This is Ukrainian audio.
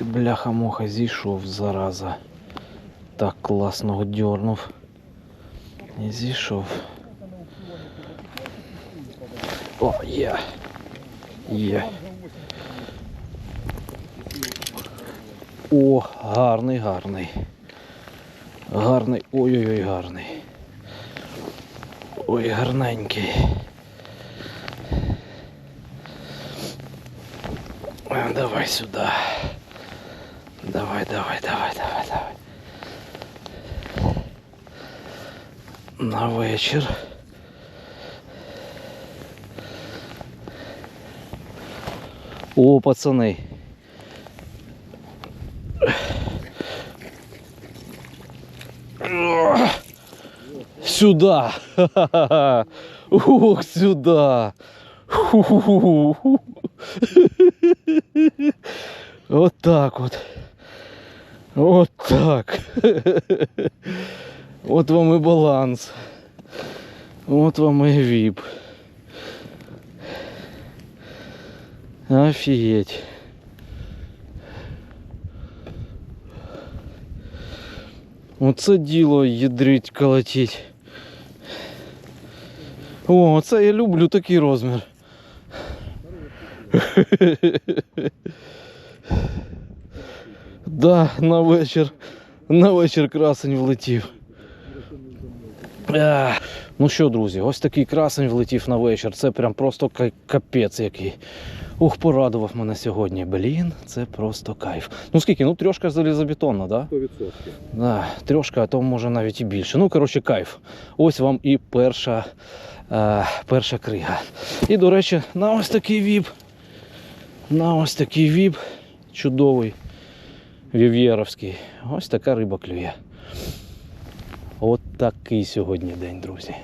Бляха-муха зійшов, зараза. Так класно дьорнув. І зійшов. О, є. Є. О, гарний, гарний. Гарний. Ой-ой-ой, гарний. Ой, гарненький. Давай сюда. Давай, давай, давай, давай, давай. На вечір. О, пацани. Сюда. Ух, сюда. Вот так вот. Вот так. Вот вам и баланс. Вот вам и вип. Офигеть. Оце діло ядрить колотить. О, оце я люблю такий розмір. Да, на вечір. На вечір красень влетів. Ну що, друзі, ось такий красень влетів на вечір. Це прям просто капець який. Ух, порадував мене сьогодні. Блін, це просто кайф. Ну скільки? Ну трьошка залізобетонна, да? 100%. Да, трьошка, а то може навіть і більше. Ну, коротше, кайф. Ось вам і перша, е, перша крига. І, до речі, на ось такий віп. На ось такий віп. Чудовий. Вів'єровський. Ось така риба клює. От такий сьогодні день, друзі.